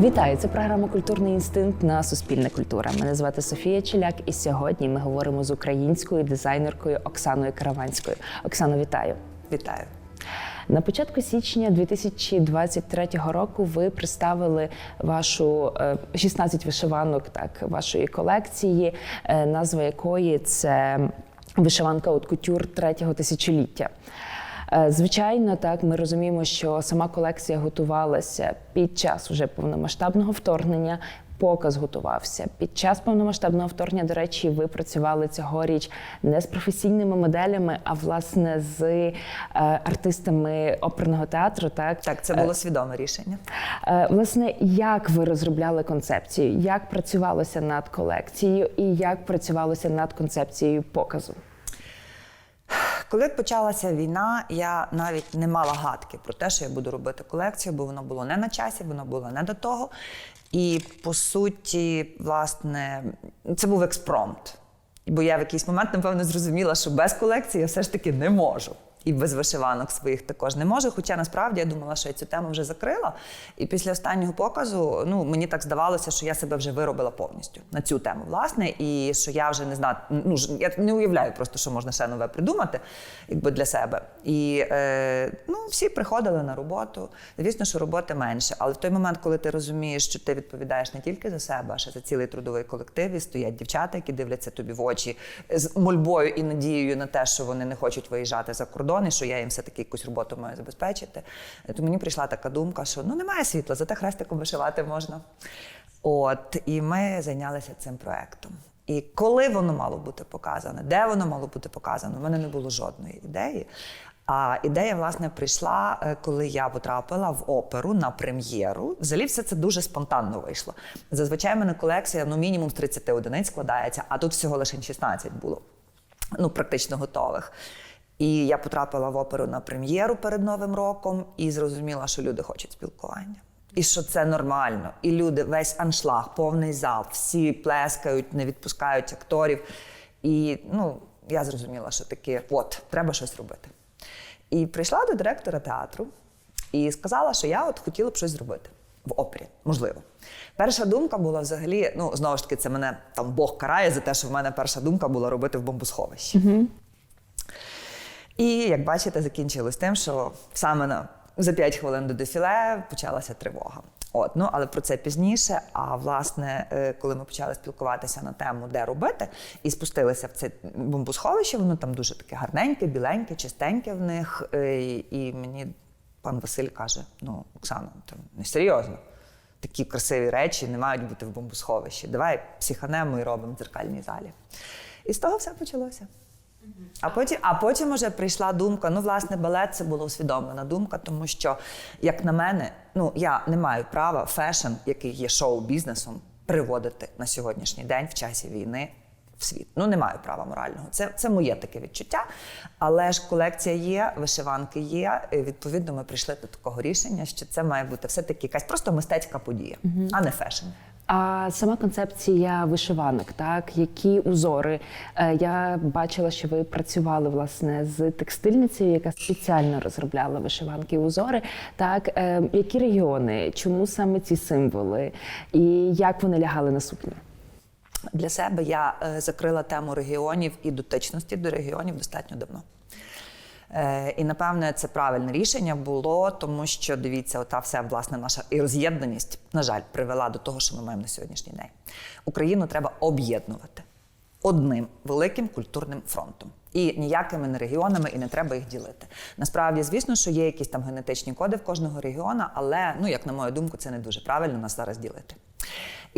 Вітаю! Це програма Культурний інстинкт на Суспільне культура. Мене звати Софія Челяк, і сьогодні ми говоримо з українською дизайнеркою Оксаною Караванською. Оксано, вітаю! Вітаю. На початку січня 2023 року ви представили вашу е, 16 вишиванок так, вашої колекції, е, назва якої це вишиванка от кутюр третього тисячоліття. Е, Звичайно, так ми розуміємо, що сама колекція готувалася під час уже повномасштабного вторгнення. Показ готувався під час повномасштабного вторгнення. До речі, ви працювали цьогоріч не з професійними моделями, а власне з е, артистами оперного театру. Так, Так, це було свідоме рішення. Е, Власне, як ви розробляли концепцію? Як працювалося над колекцією, і як працювалося над концепцією показу? Коли почалася війна, я навіть не мала гадки про те, що я буду робити колекцію, бо воно було не на часі, воно було не до того. І по суті, власне, це був експромт. Бо я в якийсь момент, напевно, зрозуміла, що без колекції я все ж таки не можу. І без вишиванок своїх також не можу. Хоча насправді я думала, що я цю тему вже закрила. І після останнього показу ну, мені так здавалося, що я себе вже виробила повністю на цю тему, власне, і що я вже не знаю, ну ж- я не уявляю просто, що можна ще нове придумати якби для себе. І е, ну, всі приходили на роботу. Звісно, що роботи менше. Але в той момент, коли ти розумієш, що ти відповідаєш не тільки за себе, а ще за цілий трудовий колектив, і стоять дівчата, які дивляться тобі в очі з мольбою і надією на те, що вони не хочуть виїжджати за кордон, і що я їм все-таки якусь роботу маю забезпечити. То мені прийшла така думка, що ну немає світла, зате хрестиком вишивати можна. От, і ми зайнялися цим проектом. І коли воно мало бути показане, де воно мало бути показано, у мене не було жодної ідеї. А ідея, власне, прийшла, е, коли я потрапила в оперу на прем'єру. Взагалі, все це дуже спонтанно вийшло. Зазвичай в мене колекція ну, мінімум з 30 одиниць складається, а тут всього лише 16 було ну, практично готових. І я потрапила в оперу на прем'єру перед Новим роком і зрозуміла, що люди хочуть спілкування. І що це нормально. І люди, весь аншлаг, повний зал, всі плескають, не відпускають акторів. І ну, я зрозуміла, що таке, от, треба щось робити. І прийшла до директора театру і сказала, що я от хотіла б щось зробити в опері, можливо. Перша думка була взагалі, ну знову ж таки, це мене там Бог карає за те, що в мене перша думка була робити в бомбосховищі. І як бачите, закінчилось тим, що саме на за 5 хвилин до дефіле почалася тривога. От, ну але про це пізніше. А власне, е, коли ми почали спілкуватися на тему, де робити, і спустилися в це бомбосховище, воно там дуже таке гарненьке, біленьке, чистеньке в них. Е, І мені пан Василь каже: ну, Оксана, не серйозно. Такі красиві речі не мають бути в бомбосховищі. Давай психанемо і робимо в дзеркальній залі. І з того все почалося. А потім, а потім уже прийшла думка. Ну, власне, балет це була усвідомлена думка, тому що, як на мене, ну я не маю права фешн, який є шоу-бізнесом, приводити на сьогоднішній день в часі війни в світ. Ну, не маю права морального. Це, це моє таке відчуття. Але ж колекція є, вишиванки є. І, відповідно, ми прийшли до такого рішення, що це має бути все-таки якась просто мистецька подія, а не фешн. А сама концепція вишиванок, так які узори? Е, Я бачила, що ви працювали власне з текстильницею, яка спеціально розробляла вишиванки узори. Так, е, які регіони? Чому саме ці символи? І як вони лягали на сукню? Для себе я е, закрила тему регіонів і дотичності до регіонів достатньо давно. Е, і напевне це правильне рішення було, тому що дивіться, ота вся власне наша і роз'єднаність, на жаль, привела до того, що ми маємо на сьогоднішній день. Україну треба об'єднувати одним великим культурним фронтом. І ніякими не регіонами, і не треба їх ділити. Насправді, звісно, що є якісь там генетичні коди в кожного регіона, але ну, як на мою думку, це не дуже правильно нас зараз ділити.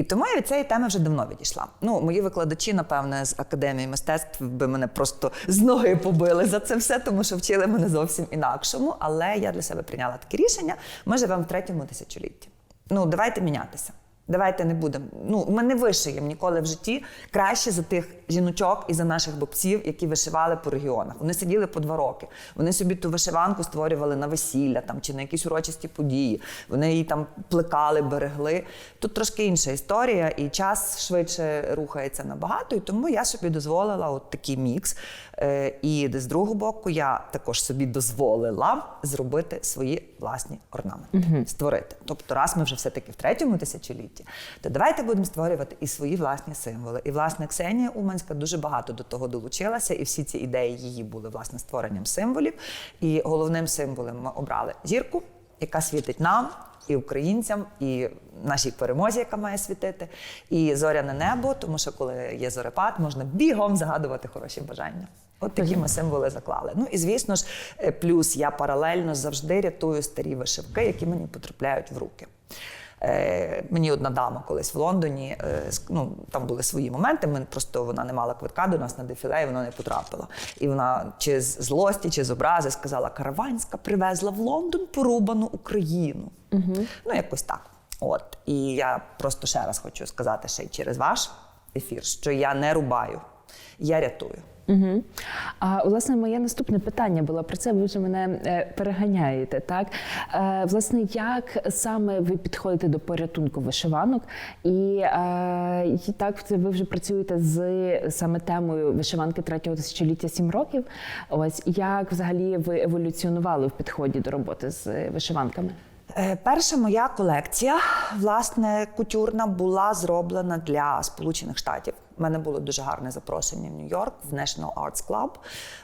І тому я від цієї теми вже давно відійшла. Ну, мої викладачі, напевне, з академії мистецтв би мене просто з ноги побили за це все, тому що вчили мене зовсім інакшому. Але я для себе прийняла таке рішення. Ми живемо в третьому тисячолітті. Ну, давайте мінятися. Давайте не будемо. Ну, ми не вишиємо ніколи в житті краще за тих жіночок і за наших бабців, які вишивали по регіонах. Вони сиділи по два роки. Вони собі ту вишиванку створювали на весілля там чи на якісь урочисті події. Вони її там плекали, берегли. Тут трошки інша історія, і час швидше рухається набагато. І тому я собі дозволила от такий мікс. Е, І з другого боку, я також собі дозволила зробити свої власні орнаменти, створити. Тобто, раз ми вже все-таки в третьому тисячолітті, то давайте будемо створювати і свої власні символи. І власне Ксенія Уманська дуже багато до того долучилася, і всі ці ідеї її були власне створенням символів. І головним символом ми обрали зірку, яка світить нам. І українцям, і нашій перемозі, яка має світити, і зоряне небо, тому що коли є зорепад, можна бігом загадувати хороші бажання. От такі ми символи заклали. Ну і звісно ж, е, плюс я паралельно завжди рятую старі вишивки, які мені потрапляють в руки. Е, мені одна дама колись в Лондоні, е, ну там були свої моменти. Ми просто вона не мала квитка до нас на дефіле, і вона не потрапила. І вона чи з злості, чи з образи сказала: Караванська привезла в Лондон порубану Україну. Ну, якось так. От і я просто ще раз хочу сказати ще й через ваш ефір, що я не рубаю, я рятую. Угу. А власне, моє наступне питання було про це. Ви вже мене е, переганяєте. Так е, власне, як саме ви підходите до порятунку вишиванок, і, е, і так це ви вже працюєте з саме темою вишиванки третього тисячоліття сім років. Ось як взагалі ви еволюціонували в підході до роботи з вишиванками? Е, Перша моя колекція, власне, кутюрна була зроблена для Сполучених Штатів. У мене було дуже гарне запрошення в Нью-Йорк, в National Arts Club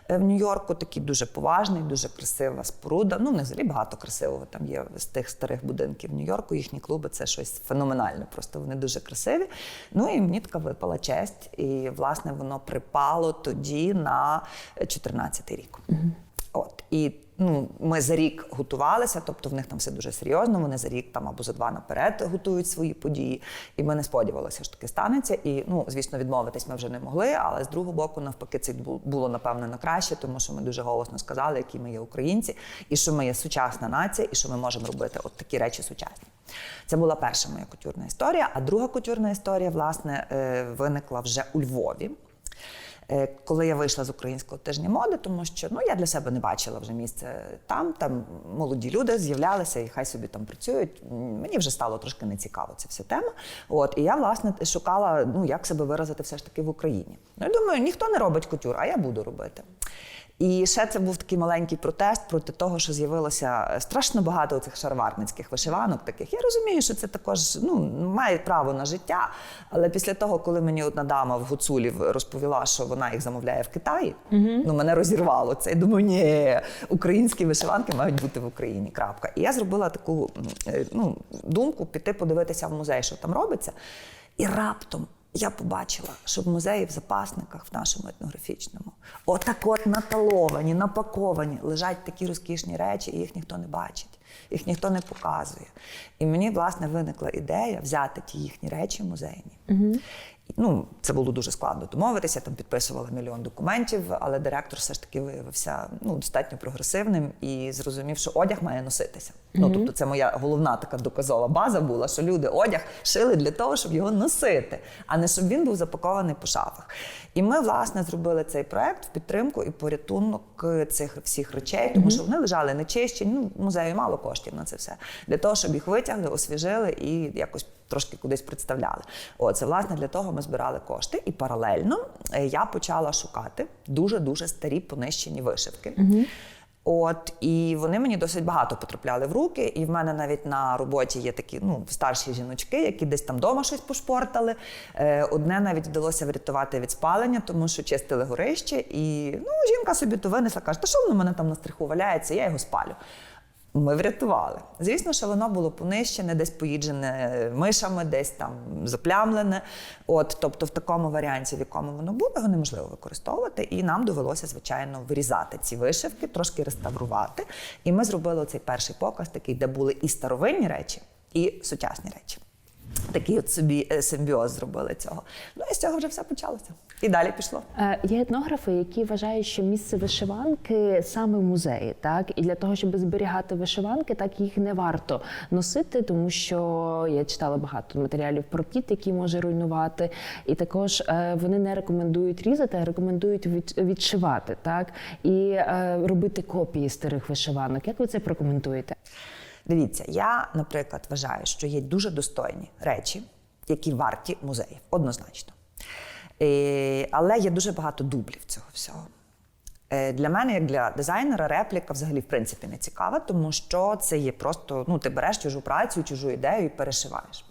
е, в Нью-Йорку. Такий дуже поважний, дуже красива споруда. Ну, в них взагалі багато красивого. Там є з тих старих будинків Нью-Йорку. Їхні клуби це щось феноменальне. Просто вони дуже красиві. Ну і мені така випала честь. І власне воно припало тоді на 14-й рік. От і ну, ми за рік готувалися, тобто в них там все дуже серйозно. Вони за рік там або за два наперед готують свої події. І ми не сподівалися, що таке станеться. І ну, звісно, відмовитись ми вже не могли. Але з другого боку, навпаки, це бу- було напевно на краще, тому що ми дуже голосно сказали, які ми є українці, і що ми є сучасна нація, і що ми можемо робити от такі речі сучасні. Це була перша моя кутюрна історія. А друга кутюрна історія, власне, е, виникла вже у Львові. Е, Коли я вийшла з українського тижня моди, тому що ну я для себе не бачила вже місце там. Там молоді люди з'являлися і хай собі там працюють. Мені вже стало трошки нецікаво ця вся тема. От і я власне шукала, ну як себе виразити все ж таки в Україні. Ну я думаю, ніхто не робить кутюр, а я буду робити. І ще це був такий маленький протест проти того, що з'явилося страшно багато цих шароварницьких вишиванок. Таких я розумію, що це також ну має право на життя. Але після того, коли мені одна дама в Гуцулів розповіла, що вона їх замовляє в Китаї, ну мене розірвало це. Я думаю, ні, українські вишиванки мають бути в Україні. Крапка. І я зробила таку е, ну, думку піти подивитися в музей, що там робиться. І раптом я побачила, що в музеї в запасниках в нашому етнографічному отак от наталовані, напаковані лежать такі розкішні речі, і їх ніхто не бачить, їх ніхто не показує. І мені, власне, виникла ідея взяти ті їхні речі музейні. І, Ну, це було дуже складно домовитися, там підписували мільйон документів, але директор все ж таки виявився ну, достатньо прогресивним і зрозумів, що одяг має носитися. Ну, тобто, це моя головна така доказова база була, що люди одяг шили для того, щоб його носити, а не щоб він був запакований по шафах. І ми, власне, зробили цей проект в підтримку і порятунок цих всіх речей, тому що вони лежали нечищені. Ну, музею мало коштів на це все. Для того, щоб їх витягли, освіжили і якось трошки кудись представляли. От, це власне для того ми збирали кошти, і паралельно е, я почала шукати дуже дуже старі понищені вишивки. От і вони мені досить багато потрапляли в руки. І в мене навіть на роботі є такі ну старші жіночки, які десь там вдома щось пошпортали. Е, одне навіть вдалося врятувати від спалення, тому що чистили горище, і ну жінка собі то винесла, каже, та що воно в мене там на стриху валяється, я його спалю. Ми врятували. Звісно, що воно було понищене, десь поїджене мишами, десь там заплямлене. От, тобто, в такому варіанті, в якому воно було, його неможливо використовувати. І нам довелося, звичайно, вирізати ці вишивки, трошки реставрувати. І ми зробили цей перший показ, такий, де були і старовинні речі, і сучасні речі. Такий от собі е, симбіоз зробили цього. Ну і з цього вже все почалося. І далі пішло. Е, Є етнографи, які вважають, що місце вишиванки саме в музеї, так і для того, щоб зберігати вишиванки, так їх не варто носити, тому що я читала багато матеріалів про кіт, який може руйнувати, і також е, вони не рекомендують різати, а рекомендують відшивати, так і робити копії старих вишиванок. Як ви це прокоментуєте? Дивіться, я, наприклад, вважаю, що є дуже достойні речі, які варті музеїв, однозначно. Е, але є дуже багато дублів цього всього. Е, Для мене, як для дизайнера, репліка взагалі в принципі не цікава, тому що це є просто ну, ти береш чужу працю, чужу ідею і перешиваєш.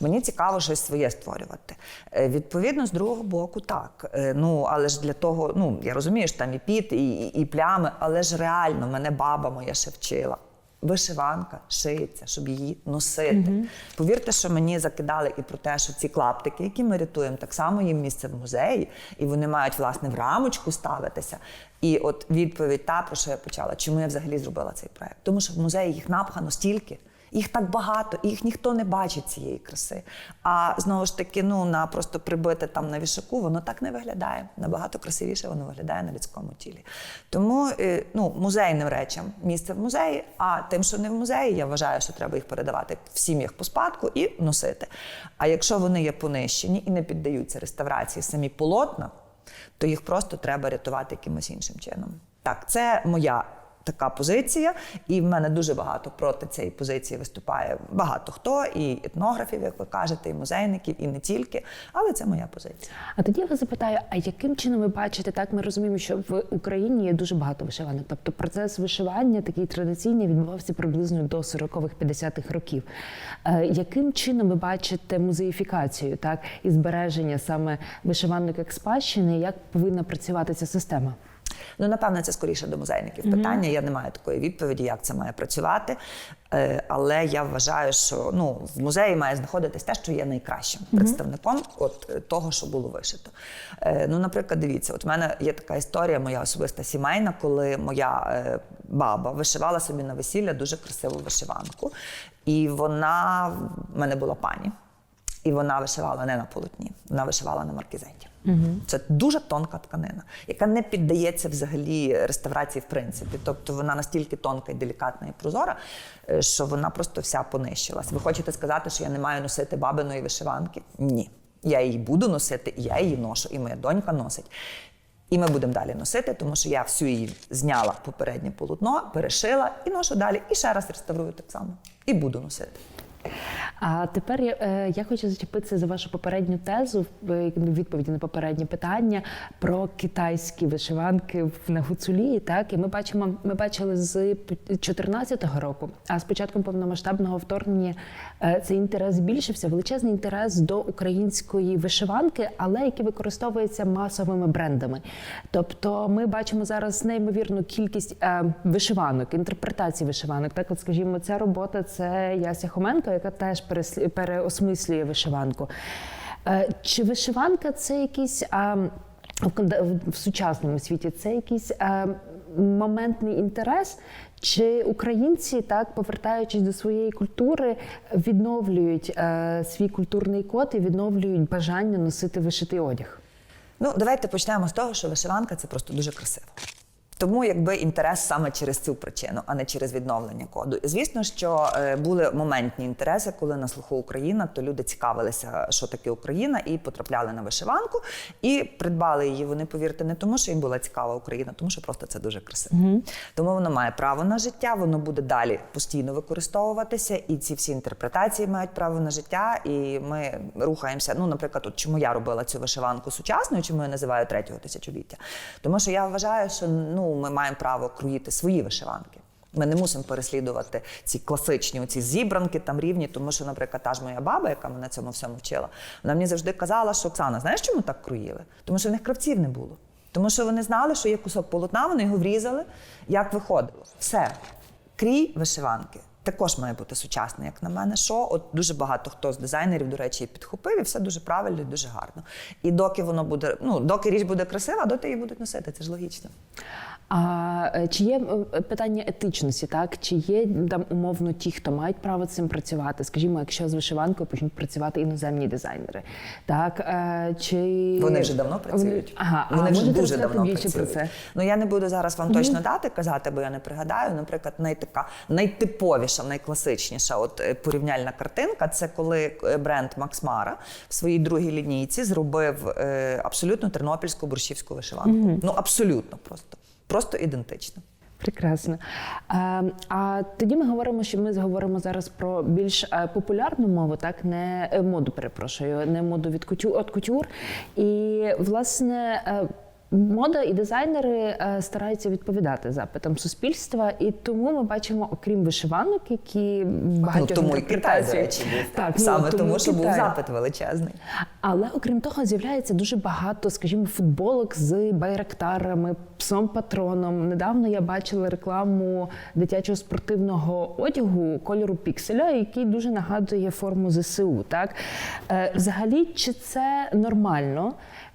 Мені цікаво щось своє створювати. Е, Відповідно, з другого боку, так. Ну, але ж для того, ну я розумію, що там і піт, і, і, і плями, але ж реально мене баба моя ще вчила. Вишиванка шиється, щоб її носити. Повірте, що мені закидали і про те, що ці клаптики, які ми рятуємо, так само їм місце в музеї, і вони мають власне в рамочку ставитися. І от відповідь та про що я почала, чому я взагалі зробила цей проект? Тому що в музеї їх напхано стільки. Їх так багато, їх ніхто не бачить цієї краси. А знову ж таки, ну на просто прибите там на вішаку, воно так не виглядає. Набагато красивіше воно виглядає на людському тілі. Тому е, ну, музейним речам місце в музеї, а тим, що не в музеї, я вважаю, що треба їх передавати в сім'ях по спадку і носити. А якщо вони є понищені і не піддаються реставрації самі полотна, то їх просто треба рятувати якимось іншим чином. Так, це моя така позиція, і в мене дуже багато проти цієї позиції виступає багато хто, і етнографів, як ви кажете, і музейників, і не тільки. Але це моя позиція. А тоді я вас запитаю: а яким чином ви бачите, так ми розуміємо, що в Україні є дуже багато вишиванок. Тобто процес вишивання такий традиційний відбувався приблизно до 40-х, 50-х років. Е, яким чином ви бачите музеїфікацію, так і збереження саме вишиванок як спадщини? Як повинна працювати ця система? Ну, напевне, це скоріше до музейників питання. Я не маю такої відповіді, як це має працювати. Е, Але я вважаю, що ну, в музеї має знаходитись те, що є найкращим представником от е, того, що було вишито. Е, Ну, наприклад, дивіться, от в мене є така історія, моя особиста сімейна, коли моя баба вишивала собі на весілля дуже красиву вишиванку. І вона в мене була пані. І вона вишивала не на полотні, вона вишивала на маркізеті. Це дуже тонка тканина, яка не піддається взагалі реставрації в принципі. Тобто вона настільки тонка і делікатна і прозора, е, що вона просто вся понищилась. Ви хочете сказати, що я не маю носити бабиної вишиванки? Ні. Я її буду носити, і я її ношу, і моя донька носить. І ми будемо далі носити, тому що я всю її зняла попереднє полотно, перешила і ношу далі. І ще раз реставрую так само. І буду носити. А тепер я, е, я хочу зачепитися за вашу попередню тезу е, відповіді на попереднє питання про китайські вишиванки в- на гуцулії. Так і ми бачимо, ми бачили з 2014 року. А з початком повномасштабного вторгнення е, цей інтерес збільшився. Величезний інтерес до української вишиванки, але який використовується масовими брендами. Тобто, ми бачимо зараз неймовірну кількість вишиванок, інтерпретацій вишиванок. Так, от скажімо, ця робота це Яся Хоменко, яка теж переосмислює вишиванку. Е, Чи вишиванка це якийсь а, в, сучасному світі це якийсь а, моментний інтерес? Чи українці, так повертаючись до своєї культури, відновлюють е, свій культурний код і відновлюють бажання носити вишитий одяг? Ну, давайте почнемо з того, що вишиванка це просто дуже красиво. Тому якби інтерес саме через цю причину, а не через відновлення коду. І Звісно, що е, були моментні інтереси, коли на слуху Україна, то люди цікавилися, що таке Україна, і потрапляли на вишиванку, і придбали її. Вони повірте, не тому, що їм була цікава Україна, тому що просто це дуже красиво. Тому воно має право на життя, воно буде далі постійно використовуватися, і ці всі інтерпретації мають право на життя. І ми рухаємося. Ну, наприклад, от чому я робила цю вишиванку сучасною, чому я називаю третього тисячоліття? Тому що я вважаю, що ну ми маємо право круїти свої вишиванки. Ми не мусимо переслідувати ці класичні ці зібранки там рівні, тому що, наприклад, та ж моя баба, яка мене цьому всьому вчила, вона мені завжди казала, що Оксана, знаєш, чому так круїли? Тому що в них кравців не було. Тому що вони знали, що є кусок полотна, вони його врізали, як виходило. Все. Крій вишиванки. Також має бути сучасний, як на мене. Що от дуже багато хто з дизайнерів, до речі, підхопив, і все дуже правильно і дуже гарно. І доки воно буде, ну доки річ буде красива, доти її будуть носити. Це ж логічно. А е, чи є е, питання етичності, так чи є там умовно ті, хто мають право цим працювати? Скажімо, якщо з вишиванкою почнуть працювати іноземні дизайнери, так е, чи Вони вже давно працюють. Ага, Вони а вже дуже давно більше працюють. про це? Ну я не буду зараз вам точно дати казати, бо я не пригадаю. Наприклад, найтака найтиповіша, найкласичніша, от порівняльна картинка. Це коли бренд Макс Мара в своїй другій лінійці зробив абсолютно тернопільську борщівську вишиванку. Ну абсолютно просто, просто ідентична. Прекрасно. А, а тоді ми говоримо, що ми говоримо зараз про більш е, популярну мову, так не е, моду, перепрошую, не моду від кутюр, від кутюр. І власне. Мода і дизайнери е, стараються відповідати запитам суспільства, і тому ми бачимо, окрім вишиванок, які багатьох ну, тому і Китай, до речі, був. Так, ну, Саме тому, що був запит величезний. Але окрім того, з'являється дуже багато, скажімо, футболок з байрактарами, псом патроном. Недавно я бачила рекламу дитячого спортивного одягу кольору пікселя, який дуже нагадує форму ЗСУ. Так Е, взагалі, чи це нормально?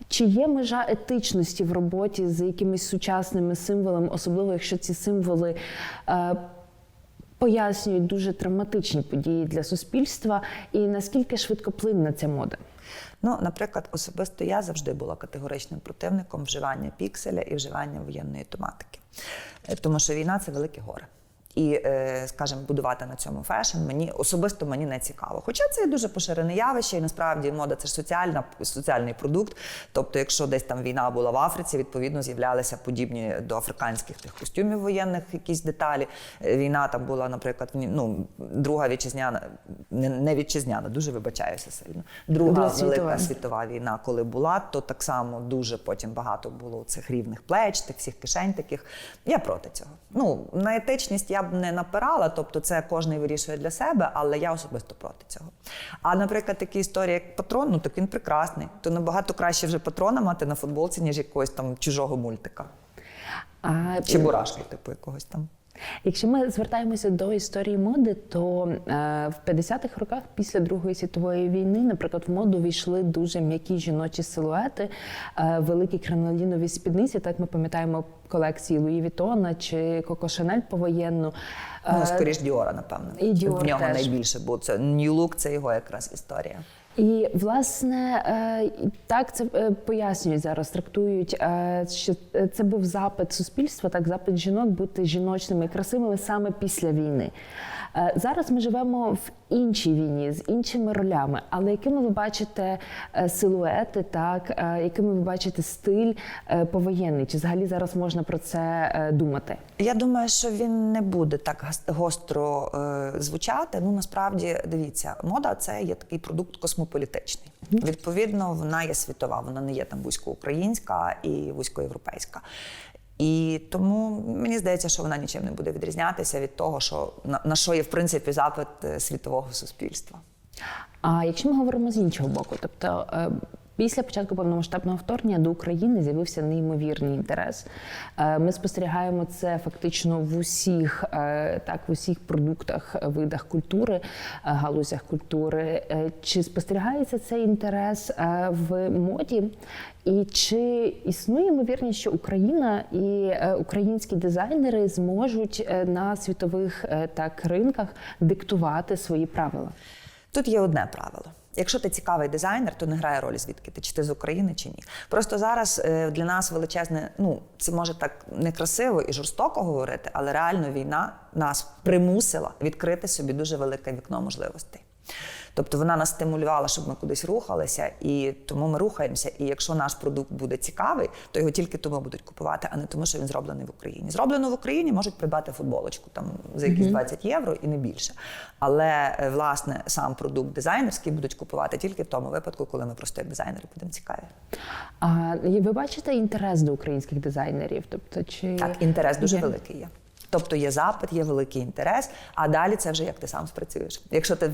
Чи є межа етичності в роботі з якимись сучасними символами, особливо якщо ці символи е, пояснюють дуже травматичні події для суспільства, і наскільки швидкоплинна ця мода? Ну, наприклад, особисто я завжди була категоричним противником вживання пікселя і вживання воєнної тематики, Е, тому що війна це велике горе. І, е, скажімо, будувати на цьому фешн мені особисто мені не цікаво. Хоча це є дуже поширене явище, і насправді мода це ж соціальна соціальний продукт. Тобто, якщо десь там війна була в Африці, відповідно з'являлися подібні до африканських тих костюмів воєнних якісь деталі. Е, Війна там була, наприклад, ну, друга вітчизняна, не, вітчизняна, дуже вибачаюся сильно. Друга Друга велика світова війна, коли була, то так само дуже потім багато було цих рівних плеч, тих всіх кишень таких. Я проти цього. Ну на етичність я б не напирала, тобто це кожен вирішує для себе, але я особисто проти цього. А наприклад, такі історії, як патрон, ну так він прекрасний. То набагато краще вже патрона мати на футболці, ніж якогось там чужого мультика. А Чи бурашки, типу якогось там. Якщо ми звертаємося до історії моди, то е, в 50-х роках після Другої світової війни, наприклад, в моду війшли дуже м'які жіночі силуети, е, великі кринолінові спідниці. Так ми пам'ятаємо колекції Луї Вітона чи Коко Шанель повоєнну. Ну, Е, скоріш Діора, напевно. і Dior в нього теж. найбільше, бо це New Look – це його якраз історія. І власне е, так це е, пояснюють зараз. Трактують, е, що це був запит суспільства, так запит жінок бути жіночними і красивими саме після війни. Зараз ми живемо в іншій війні з іншими ролями. Але якими ви бачите е, силуети, так е, якими ви бачите стиль е, повоєнний? Чи взагалі зараз можна про це думати? Я думаю, що він не буде так гостро звучати. Ну насправді дивіться, мода це є такий продукт космополітичний. Відповідно, вона є світова, вона не є там вузькоукраїнська і вузькоєвропейська. І тому мені здається, що вона нічим не буде відрізнятися від того, що на, на що є в принципі запит е, світового суспільства. А якщо ми говоримо з іншого боку, тобто е, після початку повномасштабного вторгнення до України з'явився неймовірний інтерес. Е, Ми спостерігаємо це фактично в усіх е, так, в усіх продуктах, е, видах культури, галузях культури. Чи спостерігається цей інтерес в моді? І чи існує ймовірність, що Україна і українські дизайнери зможуть на світових так ринках диктувати свої правила? Тут є одне правило. Якщо ти цікавий дизайнер, то не грає ролі звідки ти, чи ти з України, чи ні. Просто зараз е, для нас величезне, ну це може так некрасиво і жорстоко говорити, але реально війна нас примусила відкрити собі дуже велике вікно можливостей. Тобто вона нас стимулювала, щоб ми кудись рухалися, і тому ми рухаємося. І якщо наш продукт буде цікавий, то його тільки тому будуть купувати, а не тому, що він зроблений в Україні. Зроблено в Україні можуть придбати футболочку там за якісь 20 євро і не більше. Але е, власне сам продукт дизайнерський будуть купувати тільки в тому випадку, коли ми просто як дизайнери будемо цікаві. А ви бачите інтерес до українських дизайнерів? Тобто, чи Так, інтерес дуже є? великий є. Тобто є запит, є великий інтерес, а далі це вже як ти сам спрацюєш. Якщо ти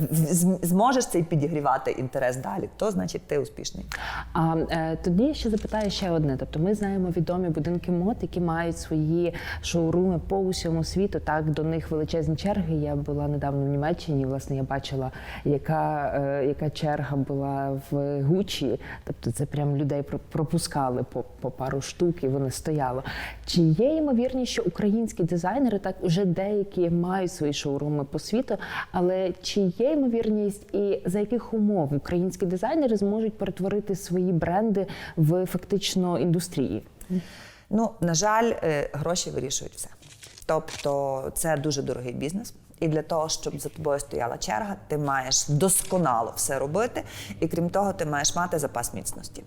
зможеш цей підігрівати інтерес далі, то значить ти успішний. А е, тоді я ще запитаю ще одне. Тобто, ми знаємо відомі будинки мод, які мають свої шоуруми по усьому світу. Так до них величезні черги. Я була недавно в Німеччині. Власне, я бачила, яка, е, яка черга була в Гучі. Тобто, це прям людей пропускали по, по пару штук, і вони стояли. Чи є ймовірність, що українські дизайнери так уже деякі мають свої шоуруми по світу, але чи є ймовірність і за яких умов українські дизайнери зможуть перетворити свої бренди в фактично індустрії? Ну, на жаль, е, гроші вирішують все. Тобто це дуже дорогий бізнес. І для того, щоб за тобою стояла черга, ти маєш досконало все робити, і крім того, ти маєш мати запас міцності.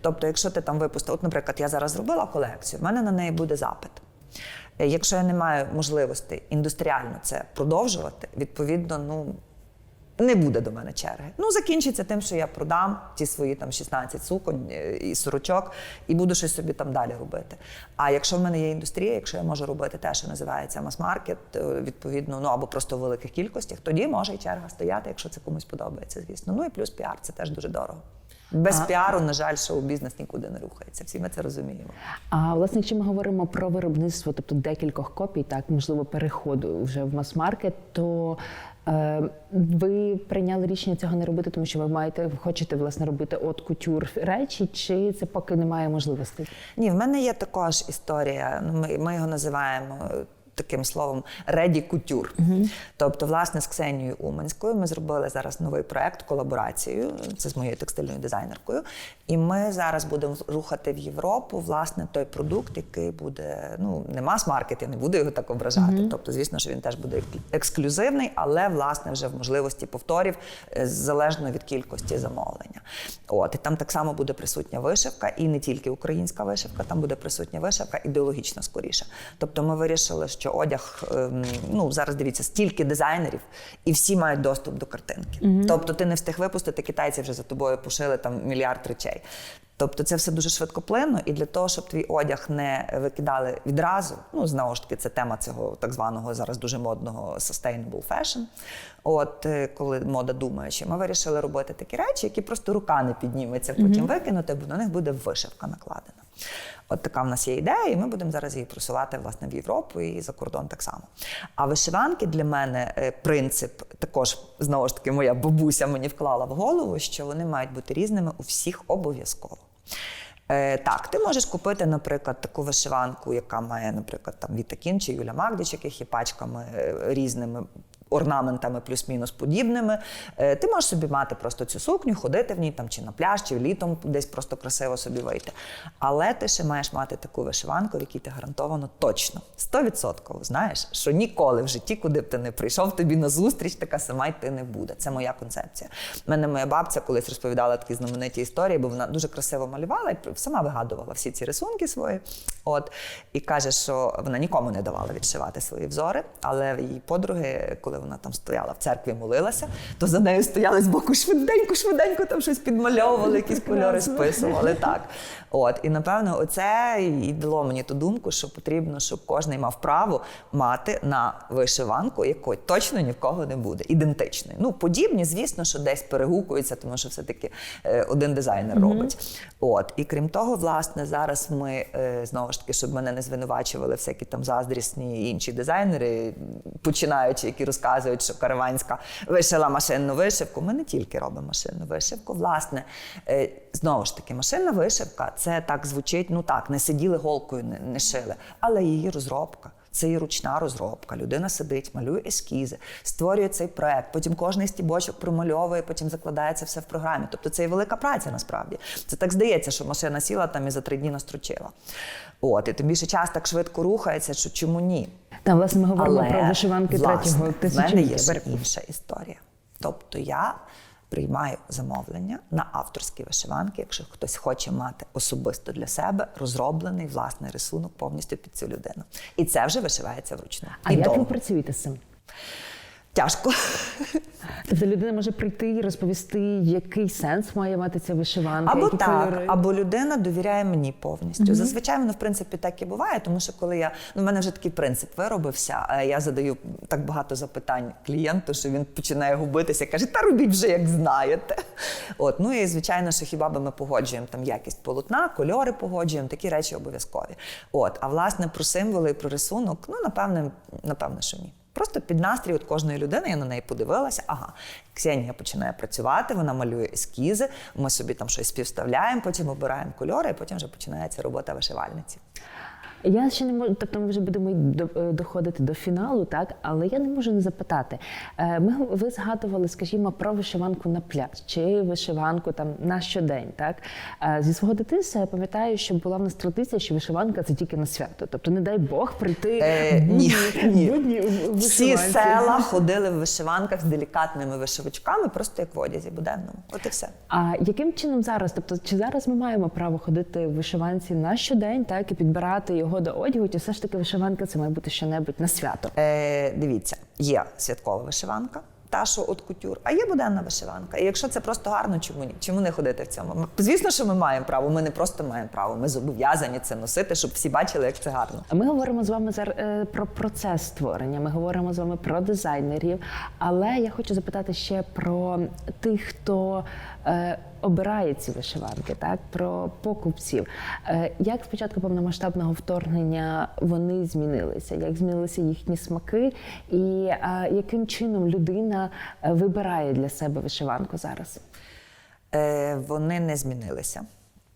Тобто, якщо ти там випустив, от, наприклад, я зараз зробила колекцію, в мене на неї буде запит. Е, Якщо я не маю можливості індустріально це продовжувати, відповідно, ну Не буде до мене черги. Ну, закінчиться тим, що я продам ті свої там 16 суконь е, і сорочок і буду щось собі там далі робити. А якщо в мене є індустрія, якщо я можу робити те, що називається мас-маркет, е, відповідно, ну або просто в великих кількостях, тоді може і черга стояти, якщо це комусь подобається, звісно. Ну і плюс піар це теж дуже дорого. Без піару, на жаль, шоу-бізнес нікуди не рухається. Всі ми це розуміємо. А власне, якщо ми говоримо про виробництво, тобто декількох копій, так можливо, переходу вже в мас-маркет, то е, ви прийняли рішення цього не робити, тому що ви маєте ви хочете власне робити от кутюр речі, чи це поки немає можливостей? Ні, в мене є також історія. ну, Ми, ми його називаємо. Таким словом, реді кутюр. Тобто, власне, з Ксенією Уманською ми зробили зараз новий проект, колаборацію. Це з моєю текстильною дизайнеркою. І ми зараз будемо рухати в Європу власне той продукт, який буде ну не мас-маркет, я не буду його так ображати. Тобто, звісно, що він теж буде ексклюзивний, але власне вже в можливості повторів е, залежно від кількості замовлення. От і там так само буде присутня вишивка, і не тільки українська вишивка, там буде присутня вишивка ідеологічна скоріше. Тобто, ми вирішили, що одяг, ем, ну зараз дивіться, стільки дизайнерів, і всі мають доступ до картинки. Тобто, ти не встиг випустити, китайці вже за тобою пошили там мільярд речей. Тобто це все дуже швидкоплинно, і для того, щоб твій одяг не викидали відразу, ну знову ж таки, це тема цього так званого зараз дуже модного sustainable fashion. От е, коли мода думаючи, ми вирішили робити такі речі, які просто рука не підніметься, потім викинути, бо на них буде вишивка накладена. От така в нас є ідея, і ми будемо зараз її просувати власне в Європу і за кордон так само. А вишиванки для мене е, принцип також знову ж таки моя бабуся мені вклала в голову, що вони мають бути різними у всіх обов'язково. Е, так, ти можеш купити, наприклад, таку вишиванку, яка має, наприклад, там Віта Кін чи Юля Магдич, яких є пачками е, різними. Орнаментами плюс-мінус подібними. Е, Ти можеш собі мати просто цю сукню, ходити в ній там чи на пляж, чи літом десь просто красиво собі вийти. Але ти ще маєш мати таку вишиванку, в якій ти гарантовано точно, 100% знаєш, що ніколи в житті, куди б ти не прийшов, тобі на зустріч така сама йти не буде. Це моя концепція. У мене моя бабця колись розповідала такі знамениті історії, бо вона дуже красиво малювала і сама вигадувала всі ці рисунки свої. От і каже, що вона нікому не давала відшивати свої взори, але її подруги, коли вона там стояла в церкві, молилася, то за нею стояли з боку швиденько, швиденько там щось підмальовували, якісь кольори списували. Так. От, і напевно, оце і дало мені ту думку, що потрібно, щоб кожен мав право мати на вишиванку, якої точно ні в кого не буде, ідентичної. Ну, подібні, звісно, що десь перегукуються, тому що все-таки е, один дизайнер робить. От, і крім того, власне, зараз ми е, знову ж таки, щоб мене не звинувачували всякі там заздрісні інші дизайнери, починаючи, які розказують, що Караванська вишила машинну вишивку. Ми не тільки робимо машинну вишивку. Власне, е, знову ж таки, машинна вишивка це так звучить. Ну так, не сиділи голкою, не шили, але її розробка. Це і ручна розробка. Людина сидить, малює ескізи, створює цей проект. Потім кожний стібочок промальовує, потім закладає це все в програмі. Тобто це і велика праця насправді. Це так здається, що машина сіла там і за три дні настрочила. От і тим більше час так швидко рухається, що чому ні? Та власне ми говоримо Але, про вишиванки власне, третього в мене тисячоліття. є ще інша історія. Тобто я приймаю замовлення на авторські вишиванки, якщо хтось хоче мати особисто для себе розроблений власний рисунок повністю під цю людину. І це вже вишивається вручну. А і як ви працюєте з цим? Тяжко. Тобто людина може прийти і розповісти, який сенс має мати ця вишиванка, Або які так, кольори. або людина довіряє мені повністю. Зазвичай воно в принципі так і буває, тому що коли я ну в мене вже такий принцип виробився, я задаю так багато запитань клієнту, що він починає губитися, каже: та робіть вже як знаєте. От ну і звичайно, що хіба би ми погоджуємо там якість полотна, кольори погоджуємо, такі речі обов'язкові. От, а власне про символи і про рисунок, ну напевне, напевне, що ні. Просто під настрій от кожної людини я на неї подивилася. Ага, Ксенія починає працювати, вона малює ескізи. Ми собі там щось співставляємо, потім обираємо кольори, і потім вже починається робота вишивальниці. Я ще не можу, тобто ми вже будемо е, доходити до фіналу, так але я не можу не запитати. Е, Ми ви згадували, скажімо, про вишиванку на пляж чи вишиванку там на щодень. Так Е, зі свого дитинства я пам'ятаю, що була в нас традиція, що вишиванка це тільки на свято. Тобто, не дай Бог прийти Е, ні, ні. будні Всі села ходили в вишиванках з делікатними вишивачками, просто як в одязі буденному. От і все. А яким чином зараз? Тобто, чи зараз ми маємо право ходити в вишиванці на щодень, так і підбирати його до одягу, чи все ж таки вишиванка це має бути щонебудь на свято? Е, дивіться, є святкова вишиванка. та, що от кутюр, а є буденна вишиванка. І якщо це просто гарно, чому ні? Чому не ходити в цьому? Звісно, що ми маємо право. Ми не просто маємо право, ми зобов'язані це носити, щоб всі бачили, як це гарно. Ми говоримо з вами зараз е, про процес створення. Ми говоримо з вами про дизайнерів. Але я хочу запитати ще про тих, хто обирає ці вишиванки, так про покупців. Е, як спочатку повномасштабного вторгнення вони змінилися? Як змінилися їхні смаки? І е, яким чином людина е, вибирає для себе вишиванку зараз? Е, вони не змінилися.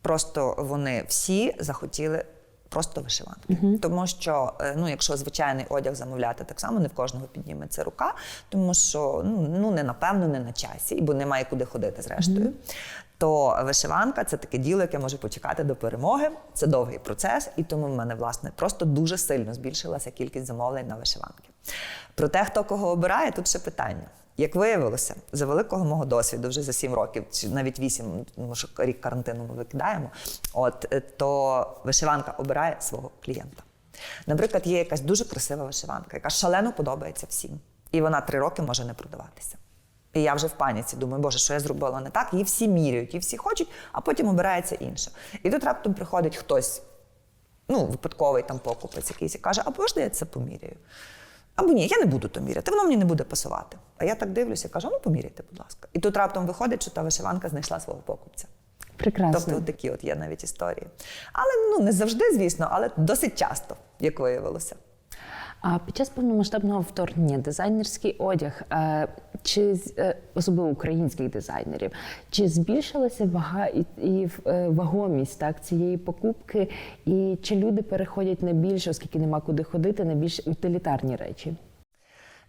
Просто вони всі захотіли просто вишиванки. Тому що, е, ну, якщо звичайний одяг замовляти, так само не в кожного підніметься рука, тому що ну, ну не напевно, не на часі, бо немає куди ходити зрештою. То вишиванка це таке діло, яке може почекати до перемоги. Це довгий процес, і тому в мене власне просто дуже сильно збільшилася кількість замовлень на вишиванки. Про те, хто кого обирає, тут ще питання. Як виявилося, за великого мого досвіду, вже за сім років, чи навіть вісім, тому що рік карантину ми викидаємо, от е, то вишиванка обирає свого клієнта. Наприклад, є якась дуже красива вишиванка, яка шалено подобається всім, і вона три роки може не продаватися. І я вже в паніці думаю, боже, що я зробила не так? Її всі міряють, її всі хочуть, а потім обирається інше. І тут раптом приходить хтось, ну, випадковий там покупець якийсь і каже, а можна я це поміряю? Або ні, я не буду то міряти, воно мені не буде пасувати. А я так дивлюся, кажу, ну поміряйте, будь ласка. І тут раптом виходить, що та вишиванка знайшла свого покупця. Прекрасно. Тобто от такі от є навіть історії. Але ну не завжди, звісно, але досить часто, як виявилося. А під час повномасштабного вторгнення дизайнерський одяг, е, чи е, особливо українських дизайнерів, чи збільшилася вага і, і е, вагомість так цієї покупки, і чи люди переходять на більш, оскільки нема куди ходити, на більш утилітарні речі?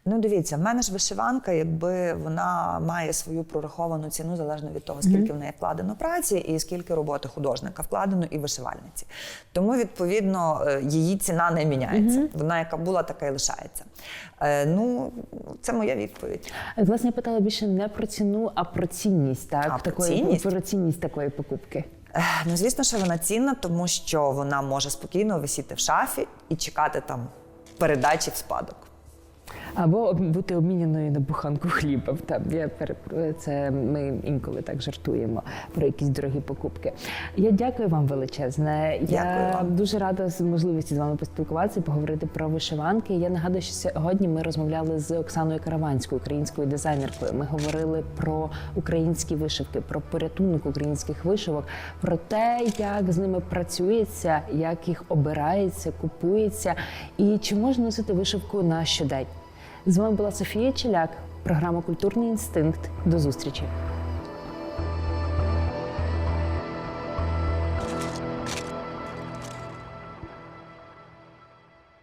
Ну, дивіться, в мене ж вишиванка, якби вона має свою прораховану ціну залежно від того, скільки в неї вкладено праці і скільки роботи художника вкладено і вишивальниці. Тому, відповідно, е, її ціна не міняється. Вона яка була, така і лишається. Е, Ну, це моя відповідь. Е, Власне, я питала більше не про ціну, а про цінність, так А, про такої цінність? про цінність такої покупки. Ну, звісно, що вона цінна, тому що вона може спокійно висіти в шафі і чекати там передачі в спадок. Або бути обміняною на буханку хліба. Там я це ми інколи так жартуємо про якісь дорогі покупки. Я дякую вам величезне. Дякую я вам. дуже рада з можливості з вами поспілкуватися, поговорити про вишиванки. Я нагадую, що сьогодні ми розмовляли з Оксаною Караванською, українською дизайнеркою. Ми говорили про українські вишивки, про порятунок українських вишивок, про те, як з ними працюється, як їх обирається, купується, і чи можна носити вишивку на щодень. З вами була Софія Челяк, програма Культурний інстинкт. До зустрічі.